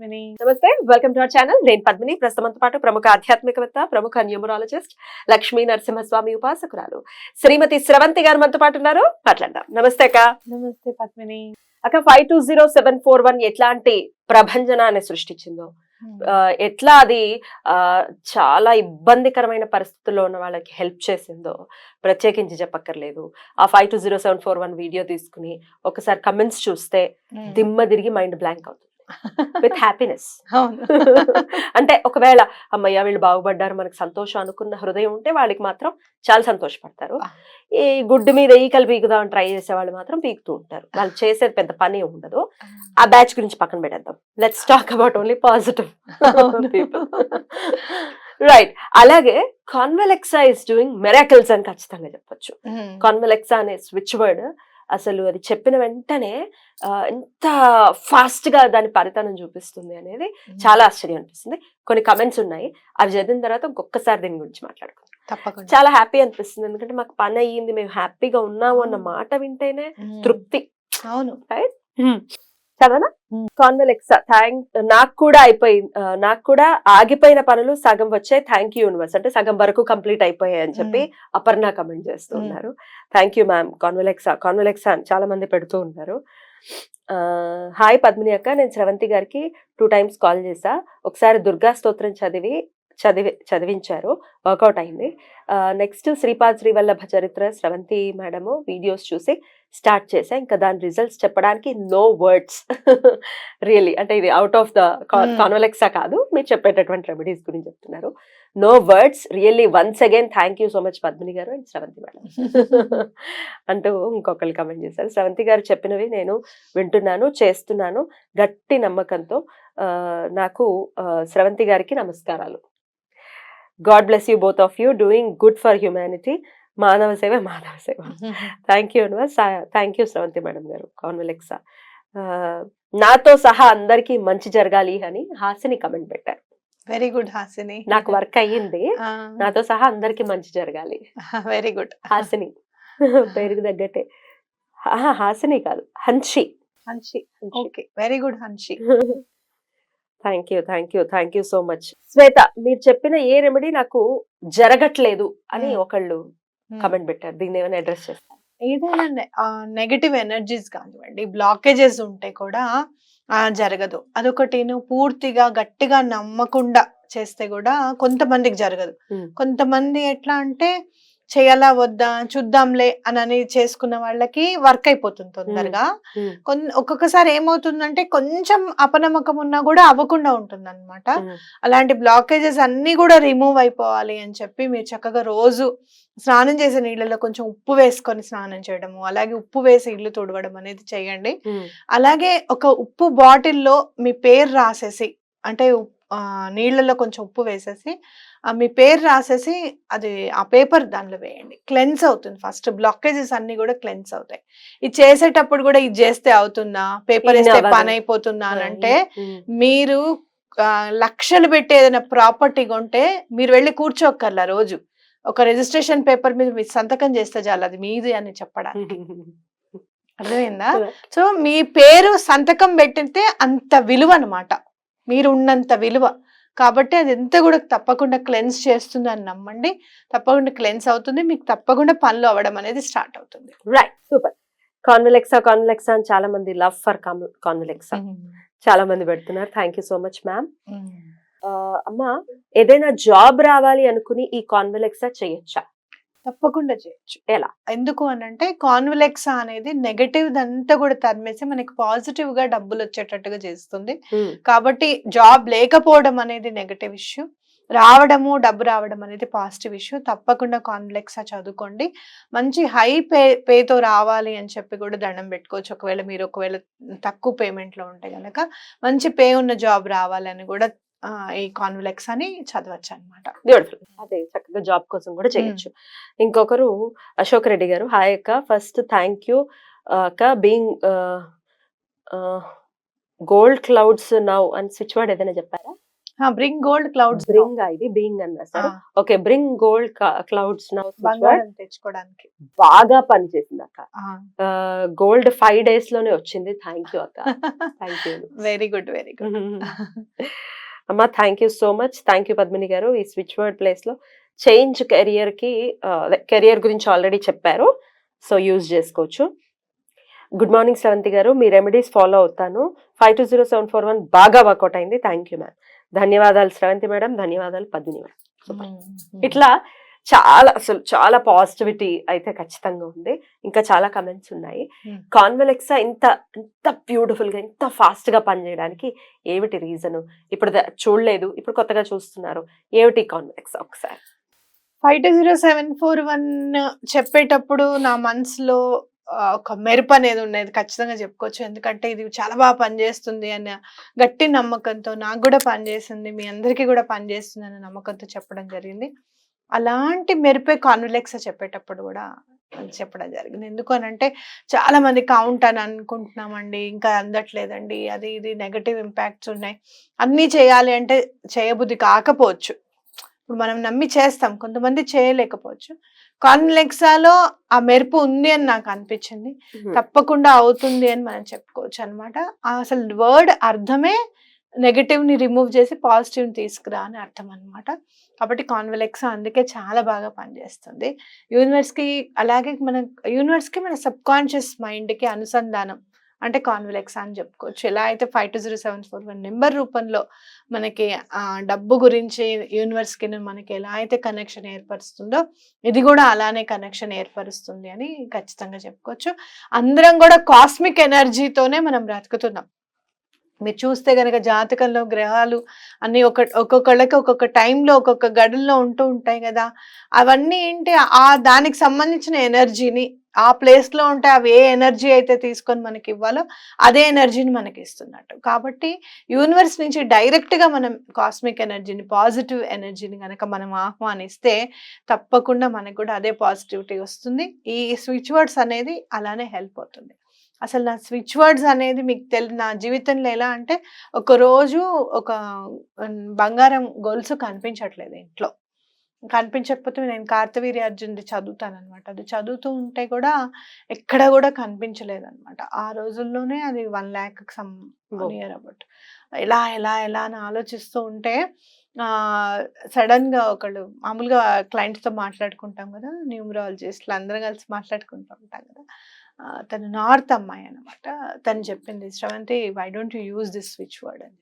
పద్మిని. నమస్తే welcome to our channel నేను పద్మిని. ప్రస్తుతంతో పాటు ప్రముఖ ఆధ్యాత్మికవేత్త ప్రముఖ న్యూమరాలజిస్ట్ లక్ష్మీ నరసింహస్వామి ఉపాసకురాలు శ్రీమతి స్రవంతి గారు మనతో పాటు ఉన్నారు. మాట్లాడదాం. నమస్తే అక్క. నమస్తే పద్మిని. అక్క five two zero seven four one ఎట్లాంటి ప్రభంజనాన్ని సృష్టించిందో? ఎట్లా అది ఆ, చాలా ఇబ్బందికరమైన పరిస్థితుల్లో ఉన్న వాళ్ళకి హెల్ప్ చేసిందో ప్రత్యేకించి చెప్పక్కర్లేదు. ఆ five two zero seven four one video తీసుకుని ఒకసారి కమెంట్స్ చూస్తే దిమ్మ తిరిగి మైండ్ బ్లాంక్ అవుతుంది. విత్ హ్యాపీనెస్ అంటే ఒకవేళ అమ్మయ్య వీళ్ళు బాగుపడ్డారు మనకు సంతోషం అనుకున్న హృదయం ఉంటే వాళ్ళకి మాత్రం చాలా సంతోషపడతారు. ఈ గుడ్డు మీద ఈకలు పీకుదామని ట్రై చేసే వాళ్ళు మాత్రం పీకుతూ ఉంటారు. వాళ్ళు చేసేది పెద్ద పని ఉండదు. ఆ. బ్యాచ్ గురించి పక్కన పెట్టేద్దాం. Let's talk about only positive. People right అలాగే కాన్వెలెక్సా ఇస్ డూయింగ్ మెరాకిల్స్ అని ఖచ్చితంగా చెప్పొచ్చు. కాన్వెలెక్సా అనే స్విచ్ వర్డ్ అసలు అది చెప్పిన వెంటనే ఎంత ఫాస్ట్గా దాని పరితనం చూపిస్తుంది అనేది చాలా ఆశ్చర్యం అనిపిస్తుంది. కొన్ని కమెంట్స్ ఉన్నాయి. అవి చదివిన తర్వాత ఇంకొకసారి దీని గురించి మాట్లాడుకుందాం. తప్పకుండా. చాలా హ్యాపీ అనిపిస్తుంది. ఎందుకంటే మాకు పని అయ్యింది మేము హ్యాపీగా ఉన్నాము అన్న మాట వింటేనే. తృప్తి. అవును. చదవనా? Hmm. కాన్వెలెక్సా థ్యాంక్ నాకు కూడా అయిపోయింది నాకు కూడా ఆగిపోయిన పనులు సగం వచ్చాయి. థ్యాంక్ యూ యూనివర్స్ అంటే సగం వరకు కంప్లీట్ అయిపోయాయి అని చెప్పి అపర్ణ కమెంట్ చేస్తూ. ఉన్నారు. థ్యాంక్ యూ మ్యామ్ కాన్వెలెక్సా కాన్వెలెక్సా అని చాలా మంది పెడుతూ ఉన్నారు. హాయ్ పద్మిని అక్క. నేను శ్రవంతి గారికి టూ టైమ్స్ కాల్ చేసా ఒకసారి దుర్గా స్తోత్రం చదివి చదివి చదివించారు. వర్కౌట్ అయింది. నెక్స్ట్ శ్రీపాద్ శ్రీవల్లభ చరిత్ర స్రవంతి మేడము వీడియోస్ చూసి స్టార్ట్ చేసా ఇంకా దాని రిజల్ట్స్ చెప్పడానికి నో వర్డ్స్. రియలీ అంటే ఇది అవుట్ ఆఫ్ ద. కాన్వెలెక్సా కాదు. మీరు చెప్పేటటువంటి రెమెడీస్ గురించి చెప్తున్నారు. No words. Really once again thank you so much Padmini గారు అండ్ శ్రవంతి మేడం. అంటూ ఇంకొకరు కమెంట్ చేశారు. శ్రవంతి గారు చెప్పినవి నేను వింటున్నాను చేస్తున్నాను గట్టి నమ్మకంతో. నాకు శ్రవంతి గారికి నమస్కారాలు. God bless you both of you. Doing good for humanity. మానవ సేవ మానవ సేవ. Thank you universe thank you Sravanthi madam గారు కాన్వెలెక్సా నాతో సహా అందరికీ మంచి జరగాలి అని హాసిని కమెంట్ పెట్టారు. Very good Hasini. నాకు వర్క్ అయ్యింది. నాతో సహా అందరికీ మంచి జరగాలి. Very good Hasini. పేరుకి తగ్గట్టే. హాసిని కాదు Hanshi. Hanshi. Okay very good Hanshi. Thank you thank you thank you so much Swetha మీరు చెప్పిన ఏ రెమెడీ నాకు జరగట్లేదు అని. ఒకళ్ళు కమెంట్ పెట్టారు. దీన్ని ఏమైనా అడ్రస్ చేస్తారు? ఏదైనా నెగటివ్ ఎనర్జీస్ కానివ్వండి బ్లాకేజెస్ ఉంటే కూడా ఆ, జరగదు. అదొకటి పూర్తిగా గట్టిగా నమ్మకుండా చేస్తే కూడా కొంతమందికి జరగదు. కొంతమంది ఎట్లా అంటే చేయాలా వద్దా చూద్దాంలే అని చేసుకున్న వాళ్ళకి వర్క్ అయిపోతుంది తొందరగా ఒక్కొక్కసారి ఏమవుతుందంటే కొంచెం అపనమ్మకం ఉన్నా కూడా అవ్వకుండా ఉంటుంది అనమాట. అలాంటి బ్లాకేజెస్ అన్ని కూడా రిమూవ్ అయిపోవాలి అని చెప్పి మీరు చక్కగా రోజు స్నానం చేసే నీళ్ళలో కొంచెం ఉప్పు వేసుకొని స్నానం చేయడము అలాగే ఉప్పు వేసి ఇల్లు తుడవడం అనేది చేయండి. అలాగే ఒక ఉప్పు బాటిల్లో మీ పేరు రాసేసి అంటే నీళ్ళలో కొంచెం ఉప్పు వేసేసి మీ పేరు రాసేసి అది ఆ పేపర్ దానిలో వేయండి. క్లెన్స్ అవుతుంది ఫస్ట్. బ్లాకేజెస్ అన్ని కూడా క్లెన్స్ అవుతాయి. ఇది చేసేటప్పుడు కూడా ఇది చేస్తే అవుతుందా? పేపర్ వేస్తే. పని అయిపోతుందా అని అంటే. మీరు లక్షలు పెట్టి ఏదైనా ప్రాపర్టీ కొంటే మీరు వెళ్ళి కూర్చోక్కర్లా రోజు. ఒక రిజిస్ట్రేషన్ పేపర్ మీద మీరు సంతకం చేస్తే చాలు అది మీది అని చెప్పడానికి. అర్థమైందా? సో మీ పేరు సంతకం పెట్టితే అంత విలువ అనమాట మీరు ఉన్నంత విలువ. కాబట్టి అది ఎంత కూడా తప్పకుండా క్లెన్స్ చేస్తుంది అని నమ్మండి. తప్పకుండా క్లెన్స్ అవుతుంది. మీకు తప్పకుండా పనులు అవ్వడం అనేది స్టార్ట్ అవుతుంది. రైట్ సూపర్ కాన్వెలెక్సా కాన్వెలెక్సా అని చాలా మంది లవ్ ఫర్ కాన్వెలెక్సా చాలా మంది పెడుతున్నారు. Thank you so much ma'am అమ్మా ఏదైనా జాబ్ రావాలి అనుకుని ఈ కాన్వెలెక్సా చేయొచ్చా? తప్పకుండా చేయొచ్చు. ఎలా? ఎందుకు అని అంటే కాన్విలెక్స్ అనేది నెగటివ్ అంతా కూడా తరిమేసి మనకి పాజిటివ్గా డబ్బులు వచ్చేటట్టుగా చేస్తుంది. కాబట్టి జాబ్ లేకపోవడం అనేది నెగటివ్ ఇష్యూ రావడము డబ్బు రావడం అనేది పాజిటివ్ ఇష్యూ తప్పకుండా కాన్ఫ్లెక్స్ చదువుకోండి. మంచి హై పే పేతో రావాలి అని చెప్పి కూడా దండం పెట్టుకోవచ్చు. ఒకవేళ మీరు ఒకవేళ తక్కువ పేమెంట్లో ఉంటే కనుక మంచి పే ఉన్న జాబ్ రావాలని కూడా ఈ కాన్ఫ్లెక్స్ అని చదవచ్చు అనమాట బ్యూటిఫుల్ అదే చక్కగా జాబ్ కోసం కూడా చేయొచ్చు. ఇంకొకరు అశోక్ రెడ్డి గారు. హాయ్ అక్క. First thank you. అక్క బీయింగ్ గోల్డ్ క్లౌడ్స్ నౌ అని స్విచ్ వర్డ్ ఏదైనా చెప్పారా? బ్రింగ్ గోల్డ్ క్లౌడ్స్ బ్రింగ్ ఇది బీయింగ్ అని రాశారు. Okay bring gold clouds now తెచ్చుకోవడానికి. బాగా పనిచేసింది అక్క. గోల్డ్ ఫైవ్ డేస్లోనే వచ్చింది. థ్యాంక్ యూ అక్క. Thank you. Very good very good. అమ్మ thank you so much thank you Padmini గారు. ఈ స్విచ్ వర్డ్ ప్లేస్లో చేంజ్ కెరియర్కి కెరియర్ గురించి ఆల్రెడీ చెప్పారు. సో యూజ్ చేసుకోవచ్చు. గుడ్ మార్నింగ్ సెవెంతి గారు. మీ రెమెడీస్ ఫాలో అవుతాను. Five two zero seven four one బాగా వర్కౌట్ అయింది. థ్యాంక్ యూ మ్యామ్ ధన్యవాదాలు శ్రవంతి మేడం. ధన్యవాదాలు పద్మిని మేడం. ఇట్లా చాలా అసలు చాలా పాజిటివిటీ అయితే ఖచ్చితంగా ఉంది. ఇంకా చాలా కమెంట్స్ ఉన్నాయి. కాన్వెలెక్సా ఇంత ఇంత బ్యూటిఫుల్గా ఇంత ఫాస్ట్గా పనిచేయడానికి ఏమిటి రీజన్ ఇప్పుడు చూడలేదు ఇప్పుడు కొత్తగా చూస్తున్నారు. ఏమిటి కాన్వెలెక్సా ఒకసారి? Five two zero seven four one చెప్పేటప్పుడు నా మనసులో ఒక మెరుపు అనేది ఉండేది. ఖచ్చితంగా చెప్పుకోవచ్చు. ఎందుకంటే ఇది చాలా బాగా పనిచేస్తుంది అనే గట్టి నమ్మకంతో నాకు కూడా పనిచేసింది మీ అందరికీ కూడా పనిచేస్తుంది అనే నమ్మకంతో చెప్పడం జరిగింది. అలాంటి మెరుపే కాన్విలెక్స్ చెప్పేటప్పుడు కూడా చెప్పడం జరిగింది. ఎందుకు అని అంటే చాలా మంది కౌంట్ అని అనుకుంటున్నామండి. ఇంకా అందట్లేదండి. అది ఇది నెగటివ్ ఇంపాక్ట్స్ ఉన్నాయి. అన్నీ చేయాలి అంటే చేయబుద్ధి కాకపోవచ్చు. ఇప్పుడు మనం నమ్మి చేస్తాం. కొంతమంది చేయలేకపోవచ్చు. కాన్లెక్సాలో ఆ మెరుపు ఉంది అని నాకు అనిపించింది. తప్పకుండా అవుతుంది అని మనం చెప్పుకోవచ్చు అనమాట అసలు వర్డ్ అర్థమే నెగటివ్ని రిమూవ్ చేసి పాజిటివ్ని తీసుకురా అని అర్థం అన్నమాట. కాబట్టి కాన్వెలెక్స్ అందుకే చాలా బాగా పనిచేస్తుంది. యూనివర్స్కి అలాగే మన యూనివర్స్కి మన సబ్ కాన్షియస్ మైండ్కి అనుసంధానం అంటే కాన్వెలెక్స్ అని చెప్పుకోవచ్చు. ఎలా అయితే five two zero seven four one number రూపంలో మనకి డబ్బు గురించి యూనివర్స్కి మనకి ఎలా అయితే కనెక్షన్ ఏర్పరుస్తుందో ఇది కూడా అలానే కనెక్షన్ ఏర్పరుస్తుంది అని ఖచ్చితంగా చెప్పుకోవచ్చు. అందరం కూడా కాస్మిక్ ఎనర్జీతోనే మనం బ్రతుకుతున్నాం. మీరు చూస్తే గనక జాతకంలో గ్రహాలు అన్ని ఒక ఒక్కొక్కళ్ళకి ఒక్కొక్క టైంలో ఒక్కొక్క గడుల్లో ఉంటూ ఉంటాయి కదా. అవన్నీ ఏంటి? ఆ దానికి సంబంధించిన ఎనర్జీని ఆ ప్లేస్లో ఉంటే అవి ఏ ఎనర్జీ అయితే తీసుకొని మనకి ఇవ్వాలో అదే ఎనర్జీని మనకి ఇస్తున్నట్టు. కాబట్టి యూనివర్స్ నుంచి డైరెక్ట్గా మనం కాస్మిక్ ఎనర్జీని పాజిటివ్ ఎనర్జీని కనుక మనం ఆహ్వానిస్తే తప్పకుండా మనకు కూడా అదే పాజిటివిటీ వస్తుంది. ఈ స్విచ్ వర్డ్స్ అనేది అలానే హెల్ప్ అవుతుంది. అసలు నా స్విచ్ వర్డ్స్ అనేది మీకు తెలి నా జీవితంలో ఎలా అంటే ఒక రోజు ఒక బంగారం గొలుసు కనిపించట్లేదు ఇంట్లో. కనిపించకపోతే నేను కార్తవీర్య అర్జున్ది చదువుతాను అనమాట అది చదువుతూ ఉంటే కూడా ఎక్కడ కూడా కనిపించలేదు అనమాట ఆ రోజుల్లోనే అది one lakh some. Near about. ఎలా ఎలా ఎలా అని ఆలోచిస్తూ ఉంటే సడన్గా ఒకళ్ళు మామూలుగా clients తో మాట్లాడుకుంటాం కదా న్యూమరాలజిస్ట్లు అందరం కలిసి మాట్లాడుకుంటూ ఉంటాం కదా. తను నార్త్ అమ్మాయి అనమాట తను చెప్పింది Sravanthi why don't you use this switch word అని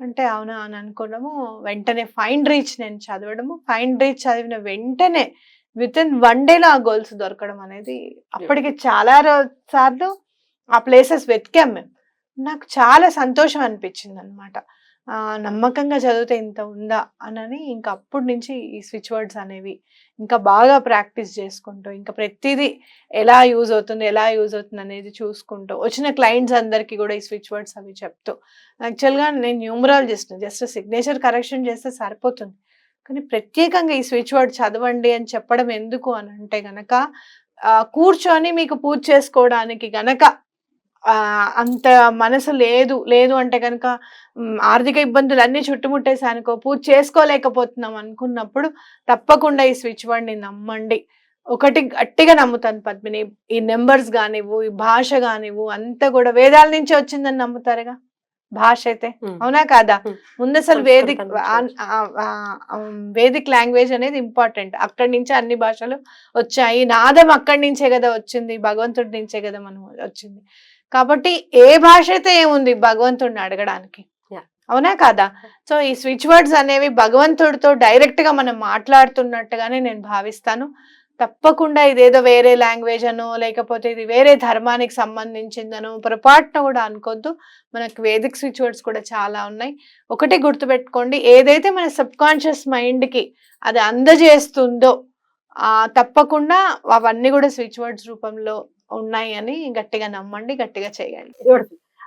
అంటే అవునా అని అనుకోవడము వెంటనే ఫైండ్ రీచ్ నేను చదవడము ఫైండ్ రీచ్ చదివిన వెంటనే విత్ ఇన్ వన్ డేలో ఆ గోల్స్ దొరకడం అనేది అప్పటికి చాలా సార్లు ఆ ప్లేసెస్ వెతికాం మేము. నాకు చాలా సంతోషం అనిపించింది అనమాట నమ్మకంగా చదివితే ఇంత ఉందా అనని ఇంకా అప్పటి నుంచి ఈ స్విచ్ వర్డ్స్ అనేవి ఇంకా బాగా ప్రాక్టీస్ చేసుకుంటూ ఇంకా ప్రతిదీ ఎలా యూజ్ అవుతుంది ఎలా యూజ్ అవుతుంది అనేది చూసుకుంటూ వచ్చిన క్లయింట్స్ అందరికీ కూడా ఈ స్విచ్ వర్డ్స్ అవి చెప్తూ. యాక్చువల్గా నేను న్యూమరాలజిస్ట్ జస్ట్ సిగ్నేచర్ కరెక్షన్ చేస్తే సరిపోతుంది. కానీ ప్రత్యేకంగా ఈ స్విచ్ వర్డ్ చదవండి అని చెప్పడం ఎందుకు అని అంటే గనక కూర్చొని మీకు పూజ చేసుకోవడానికి గనక అంత మనసు లేదు లేదు అంటే కనుక ఆర్థిక ఇబ్బందులు అన్ని చుట్టుముట్టేసి అనుకో పూజ చేసుకోలేకపోతున్నాం అనుకున్నప్పుడు తప్పకుండా ఈ స్విచ్ వర్డ్ని నమ్మండి. ఒకటి గట్టిగా నమ్ముతాను పద్మిని. ఈ నెంబర్స్ కానివ్వు ఈ భాష కానివ్వు అంతా కూడా వేదాల నుంచి వచ్చిందని నమ్ముతారుగా? భాష అయితే. అవునా కాదా. ముందు అసలు వేదిక్ వేదిక్ లాంగ్వేజ్ అనేది ఇంపార్టెంట్. అక్కడి నుంచి అన్ని భాషలు వచ్చాయి. నాదం అక్కడి నుంచే కదా వచ్చింది. భగవంతుడి నుంచే కదా మనం వచ్చింది. కాబట్టి ఏ భాష అయితే ఏముంది భగవంతుడిని అడగడానికి. అవునా కాదా? సో ఈ స్విచ్ వర్డ్స్ అనేవి భగవంతుడితో డైరెక్ట్గా మనం మాట్లాడుతున్నట్టుగానే నేను భావిస్తాను. తప్పకుండా ఇదేదో వేరే లాంగ్వేజ్ అనో లేకపోతే ఇది వేరే ధర్మానికి సంబంధించిందనో పొరపాటున కూడా అనుకోద్దు. మనకు వేదిక్ స్విచ్ వర్డ్స్ కూడా చాలా ఉన్నాయి. ఒకటి గుర్తుపెట్టుకోండి ఏదైతే మన సబ్ కాన్షియస్ మైండ్కి అది అందజేస్తుందో ఆ తప్పకుండా అవన్నీ కూడా స్విచ్ వర్డ్స్ రూపంలో ఉన్నాయి అని గట్టిగా నమ్మండి గట్టిగా చేయండి.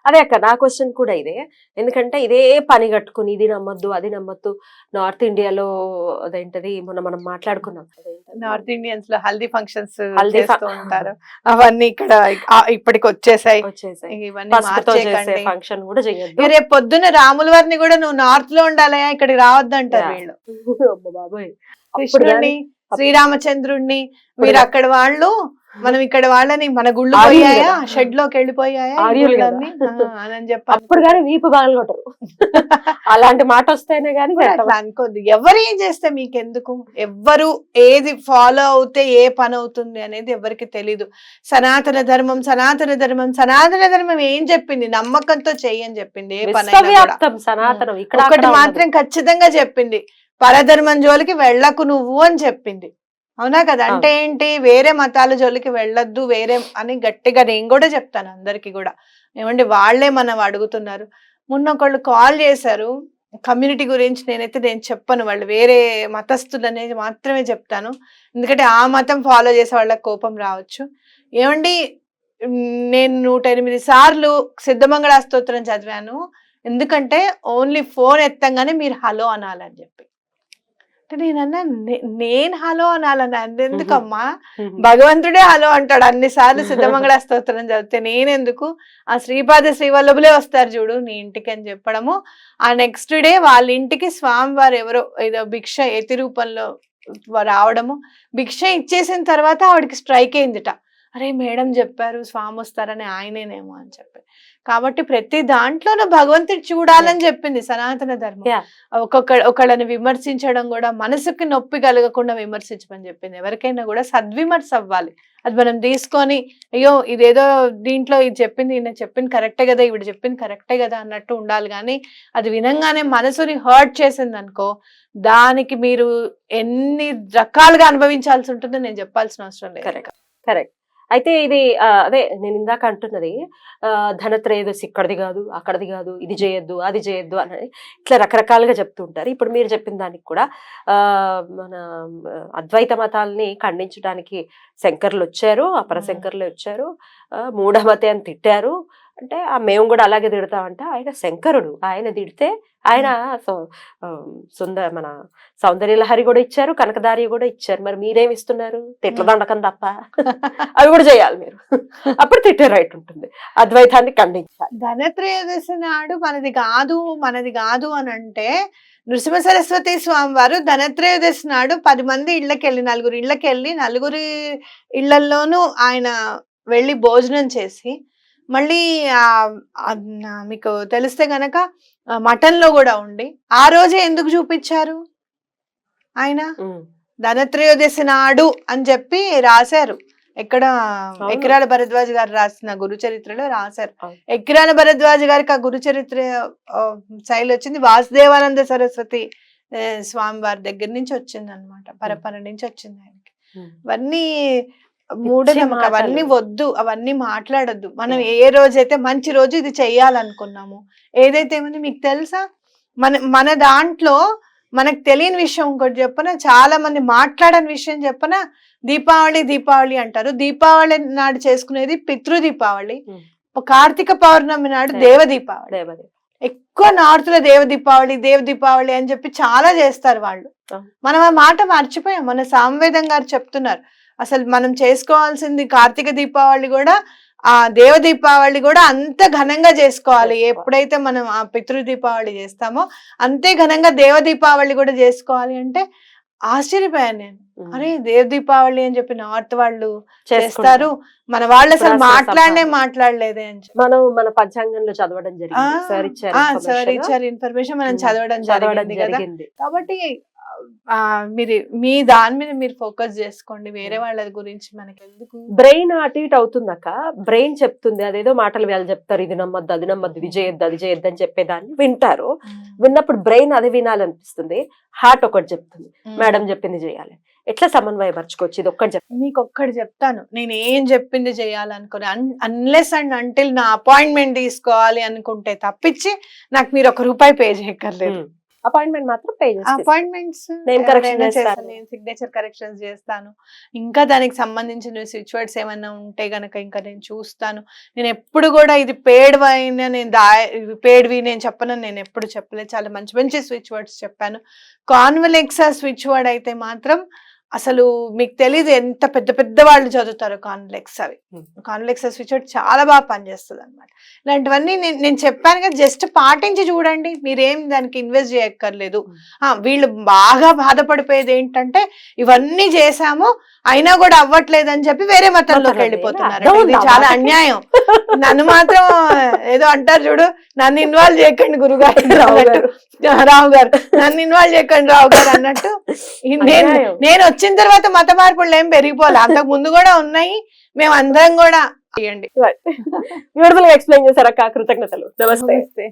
అదే అక్క నా క్వశ్చన్ కూడా ఇదే. ఎందుకంటే ఇదే పని కట్టుకుని ఇది నమ్మద్దు అది నమ్మద్దు. నార్త్ ఇండియాలో అదేంటది? మొన్న మనం మాట్లాడుకున్నాం? నార్త్ ఇండియన్స్లో హల్దీ ఫంక్షన్స్ హల్దీ ఉంటారు. అవన్నీ ఇక్కడ ఇప్పటికి వచ్చేసాయి. వచ్చేసాయి. ఫంక్షన్ కూడా చేయొద్దు. రేపు పొద్దున్న రాముల వారిని కూడా నువ్వు నార్త్లో ఉండాలయా ఇక్కడికి రావద్దంటారు Yeah. వీళ్ళు. బాబోయ్. కృష్ణుడిని శ్రీరామచంద్రుడిని మీరు అక్కడ వాళ్ళు మనం ఇక్కడ వాళ్ళని మన గుళ్ళు పోయాయా. షెడ్లోకి వెళ్ళిపోయాయా? అని చెప్పి అప్పుడు కానీ వీపు బాగా కొట్టరు అలాంటి మాట వస్తేనే కానీ కూడా అట్లా అనుకోద్దు. ఎవరు ఏం చేస్తే మీకెందుకు? ఎవ్వరు ఏది ఫాలో అవుతే ఏ పని అవుతుంది అనేది ఎవరికి తెలీదు. సనాతన ధర్మం సనాతన ధర్మం సనాతన ధర్మం ఏం చెప్పింది? నమ్మకంతో చెయ్యని చెప్పింది. ఏ పని సనాతనం. ఇక్కడ ఒకటి మాత్రం ఖచ్చితంగా చెప్పింది. పరధర్మం జోలికి వెళ్ళకు నువ్వు అని చెప్పింది. అవునా కదా? అంటే ఏంటి? వేరే మతాల జోలికి వెళ్ళొద్దు వేరే అని గట్టిగా నేను కూడా చెప్తాను అందరికి కూడా. ఏమంటే వాళ్ళే మనం అడుగుతున్నారు. మొన్న ఒకళ్ళు కాల్ చేశారు. కమ్యూనిటీ గురించి నేనైతే నేను చెప్పను. వాళ్ళు వేరే మతస్థులు అనేది మాత్రమే చెప్తాను. ఎందుకంటే ఆ మతం ఫాలో చేసే వాళ్ళకి కోపం రావచ్చు. ఏమండి? నేను నూట ఎనిమిది సార్లు సిద్ధమంగళ స్తోత్రం చదివాను. ఎందుకంటే ఓన్లీ ఫోన్ ఎత్తంగానే మీరు హలో అనాలని చెప్పి. అంటే నేను అన్నా "నే- నేను హలో అనాలని ఎందుకమ్మా? భగవంతుడే హలో అంటాడు. అన్ని సార్లు సిద్ధమంగళ స్తోత్రం చదివితే నేనెందుకు? ఆ శ్రీపాద శ్రీవల్లభులే వస్తారు చూడు నీ ఇంటికి అని చెప్పడము. ఆ నెక్స్ట్ డే వాళ్ళ ఇంటికి స్వామివారు ఎవరో ఏదో భిక్ష ఎతి రూపంలో రావడము. భిక్ష ఇచ్చేసిన తర్వాత ఆవిడకి స్ట్రైక్ అయిందిట. అరే మేడం చెప్పారు స్వామి వస్తారని ఆయనేనేమో అని చెప్పి. కాబట్టి ప్రతి దాంట్లోనూ భగవంతుడు చూడాలని చెప్పింది సనాతన ధర్మం. ఒక్కొక్క ఒకళ్ళని విమర్శించడం కూడా మనసుకి నొప్పి కలగకుండా విమర్శించమని చెప్పింది. ఎవరికైనా కూడా సద్విమర్శ అవ్వాలి. అది మనం తీసుకొని అయ్యో ఇదేదో దీంట్లో ఇది చెప్పింది ఈయన చెప్పింది కరెక్టే కదా ఇవిడ చెప్పింది కరెక్టే కదా అన్నట్టు ఉండాలి. కానీ అది వినంగానే మనసుని హర్ట్ చేసింది అనుకో దానికి మీరు ఎన్ని రకాలుగా అనుభవించాల్సి ఉంటుందో నేను చెప్పాల్సిన అవసరం లేదు. కరెక్ట్ కరెక్ట్ అయితే ఇది అదే నేను ఇందాక అంటున్నది ధనత్రయోదశి ఇక్కడిది కాదు అక్కడిది కాదు ఇది చేయొద్దు అది చేయొద్దు అని ఇట్లా రకరకాలుగా చెప్తుంటారు ఇప్పుడు మీరు చెప్పిన దానికి కూడా మన అద్వైత మతాల్ని ఖండించడానికి శంకర్లు వచ్చారు అపర. శంకర్లు వచ్చారు మూఢమతే అని తిట్టారు అంటే ఆ మేము కూడా అలాగే తిడతామంటే. ఆయన శంకరుడు. ఆయన తిడితే ఆయన సుందర మన సౌందర్యలహరి కూడా ఇచ్చారు కనకదారి కూడా ఇచ్చారు. మరి మీరేమి ఇస్తున్నారు? తిట్ల దండకం తప్ప. అవి కూడా చేయాలి మీరు. అప్పుడు తిట్టే రైట్ ఉంటుంది. అద్వైతాన్ని ఖండించాలి. ధనత్రయోదశి నాడు మనది కాదు మనది కాదు అని అంటే నృసింహ సరస్వతి స్వామి వారు ధనత్రయోదశి నాడు పది మంది ఇళ్ళకెళ్ళి నలుగురు ఇళ్ళకెళ్ళి నలుగురి ఇళ్ళల్లోనూ ఆయన వెళ్ళి భోజనం చేసి మళ్ళీ మీకు తెలిస్తే గనక మటన్లో కూడా ఉండి ఆ రోజే ఎందుకు చూపించారు ఆయన. ధనత్రయోదశి నాడు అని చెప్పి రాశారు ఎక్కడ. ఎకిరాల భరద్వాజ్ గారు రాసిన గురు చరిత్రలో రాశారు. ఎకిరాల భరద్వాజ్ గారికి ఆ గురు చరిత్ర శైలి వచ్చింది వాసుదేవానంద సరస్వతి స్వామి వారి దగ్గర నుంచి వచ్చింది అనమాట పరపర నుంచి వచ్చింది ఆయనకి ఉమ్. మూఢనమ్మకం. అవన్నీ వద్దు అవన్నీ మాట్లాడొద్దు. మనం ఏ రోజైతే మంచి రోజు ఇది చెయ్యాలనుకున్నాము ఏదైతే ఏముంది మీకు తెలుసా? మన మన దాంట్లో మనకు తెలియని విషయం ఇంకోటి చెప్పన? చాలా మంది మాట్లాడని విషయం చెప్పన? దీపావళి దీపావళి అంటారు. దీపావళి నాడు చేసుకునేది పితృ దీపావళి Hmm. కార్తీక పౌర్ణమి నాడు. దేవ దీపావళి. ఎక్కువ నార్త్లో దేవ దీపావళి దేవ దీపావళి అని చెప్పి చాలా చేస్తారు వాళ్ళు. మనం ఆ మాట మర్చిపోయాం. మన సాంవేదం గారు చెప్తున్నారు. అసలు మనం చేసుకోవాల్సింది కార్తీక దీపావళి కూడా ఆ దేవ దీపావళి కూడా అంత ఘనంగా చేసుకోవాలి. ఎప్పుడైతే మనం ఆ పితృ దీపావళి చేస్తామో అంతే ఘనంగా దేవ దీపావళి కూడా చేసుకోవాలి అంటే ఆశ్చర్యపోయాను నేను. అరే దేవ దీపావళి అని చెప్పి నార్త్ వాళ్ళు. చేస్తారు. మన వాళ్ళు అసలు మాట్లాడనే మాట్లాడలేదే అని మనం మన పంచాంగంలో చదవడం జరిగింది. సార్ ఇచ్చారు ఇన్ఫర్మేషన్ మనం చదవడం జరిగింది. కాబట్టి మీరు మీ దాని మీద మీరు ఫోకస్ చేసుకోండి. వేరే వాళ్ళ గురించి మనకి ఎందుకు? బ్రెయిన్ అటు ఇటు బ్రెయిన్ చెప్తుంది. అదేదో మాటలు వాళ్ళు చెప్తారు. ఇది నమ్మద్దు అది నమ్మద్దు ఇది చేయొద్దు అది చేయొద్దు అని చెప్పేదాన్ని వింటారు. విన్నప్పుడు బ్రెయిన్ అది వినాలనిపిస్తుంది. హార్ట్ ఒకటి చెప్తుంది. మేడం చెప్పింది చేయాలి. ఎట్లా సమన్వయపరచుకోవచ్చు? ఇది ఒక్కటి చెప్పండి. మీకు ఒక్కటి చెప్తాను. నేను ఏం చెప్పింది చేయాలనుకుని అన్లెస్ అండ్ అంటిల్ నా అపాయింట్మెంట్ తీసుకోవాలి అనుకుంటే తప్పించి నాకు మీరు ఒక రూపాయి పే చేయక్కర్లేదు. అపాయింట్మెంట్ మాత్రం పే అపాయింట్మెంట్స్ correction చేస్తారు. నేను సిగ్నేచర్ కరెక్షన్స్ చేస్తాను. ఇంకా దానికి సంబంధించిన స్విచ్ వర్డ్స్ ఏమైనా ఉంటే గనక ఇంకా నేను చూస్తాను. నేను ఎప్పుడు కూడా ఇది పేడ్ వైన్ నేను దా పేడ్వి నేను చెప్పను నేను ఎప్పుడు చెప్పలేదు. చాలా మంచి మంచి స్విచ్ వర్డ్స్ చెప్పాను. కాన్వెలెక్సా స్విచ్ వర్డ్ అయితే మాత్రం అసలు మీకు తెలియదు ఎంత పెద్ద పెద్ద వాళ్ళు చదువుతారు కాన్వెలెక్స్ అవి. కాన్వెలెక్స్ స్విచ్ వర్డ్ చాలా బాగా పనిచేస్తుంది అనమాట ఇలాంటివన్నీ నేను నేను చెప్పాను కదా జస్ట్ పాటించి చూడండి మీరేం దానికి ఇన్వెస్ట్ చేయక్కర్లేదు వీళ్ళు బాగా బాధపడిపోయేది ఏంటంటే ఇవన్నీ చేశాము అయినా కూడా అవ్వట్లేదు అని చెప్పి వేరే మతంలోకి వెళ్ళిపోతున్నారు ఇది చాలా? అన్యాయం నన్ను మాత్రం ఏదో అంటారు చూడు నన్ను ఇన్వాల్వ్ చేయకండి గురుగారు రావు. గారు. రావు గారు నన్ను ఇన్వాల్వ్ చేయకండి రావు గారు అన్నట్టు నేను. నేను వచ్చిన తర్వాత మత మార్పులు ఏం పెరిగిపోలే. అంతకు ముందు కూడా ఉన్నాయి. మేము అందరం కూడా చేయండి. బ్యూటిఫుల్ ఎక్స్ప్లెయిన్ చేశారు అక్క. కృతజ్ఞతలు. నమస్తే.